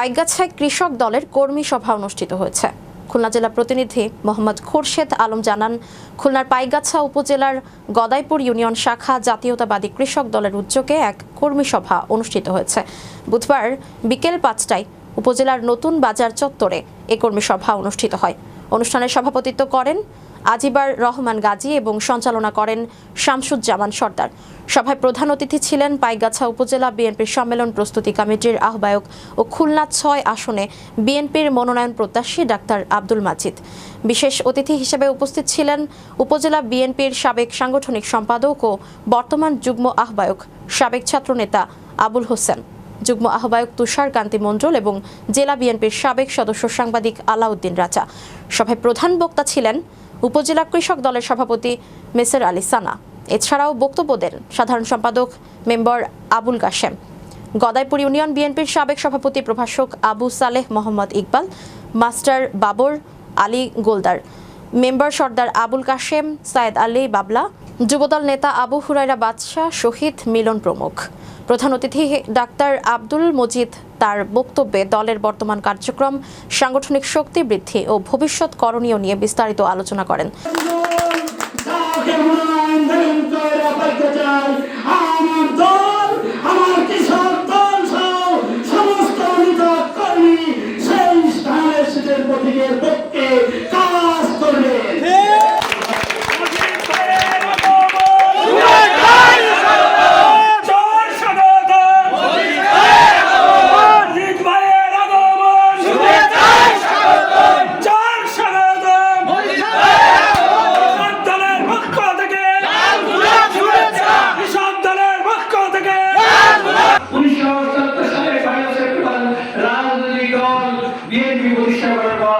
পাইকগাছায় কৃষক দলের কর্মী সভা অনুষ্ঠিত হয়েছে। খুলনা জেলা প্রতিনিধি মোহাম্মদ খোরশেদ আলম জানান, খুলনার পাইগাছা উপজেলার গদাইপুর ইউনিয়ন শাখা জাতীয়তাবাদী কৃষক দলের উদ্যোগে এক কর্মী সভা অনুষ্ঠিত হয়েছে। বুধবার বিকেল পাঁচটায় উপজেলার নতুন বাজার চত্বরে এ কর্মী সভা অনুষ্ঠিত হয়। অনুষ্ঠানে সভাপতিত্ব করেন আজিবার রহমান গাজী এবং সঞ্চালনা করেন শামসুজ্জামান সর্দার। সভায় প্রধান অতিথি ছিলেন পাইগাছা উপজেলা বিএনপির সম্মেলন প্রস্তুতি কমিটির আহ্বায়ক ও খুলনা ছয় আসনে বিএনপির মনোনয়ন প্রত্যাশী ডাক্তার আব্দুল মাজিদ। বিশেষ অতিথি হিসেবে উপস্থিত ছিলেন উপজেলা বিএনপির সাবেক সাংগঠনিক সম্পাদক ও বর্তমান যুগ্ম আহ্বায়ক সাবেক ছাত্রনেতা আবুল হোসেন। যুগ্ম আহ্বায়ক তুষার কান্তি মণ্ডল এবং জেলা বিএনপির সাবেক সদস্য সাংবাদিক আলাউদ্দিন রাজা। সভায় প্রধান বক্তা ছিলেন উপজেলা কৃষক দলের সভাপতি মেসের আলী সানা। এছাড়াও বক্তব্য দেন সাধারণ সম্পাদক মেম্বার আবুল কাশেম। গদাইপুর ইউনিয়ন বিএনপির সাবেক সভাপতি প্রভাষক আবু সালেহ মোহাম্মদ ইকবাল, মাস্টার বাবর আলী গোলদার, মেম্বার সর্দার আবুল কাশেম, সায়েদ আলী বাবলা, যুবদল নেতা আবু হুরাইরা বাদশাহ, শহীদ মিলন প্রমুখ। প্রধান অতিথি ডাক্তার আব্দুল মজিদ তার বক্তব্যে দলের বর্তমান কার্যক্রম, সাংগঠনিক শক্তি বৃদ্ধি ও ভবিষ্যৎ করণীয় নিয়ে বিস্তারিত আলোচনা করেন। তাকে বিএনপি প্রতিষ্ঠা করার পর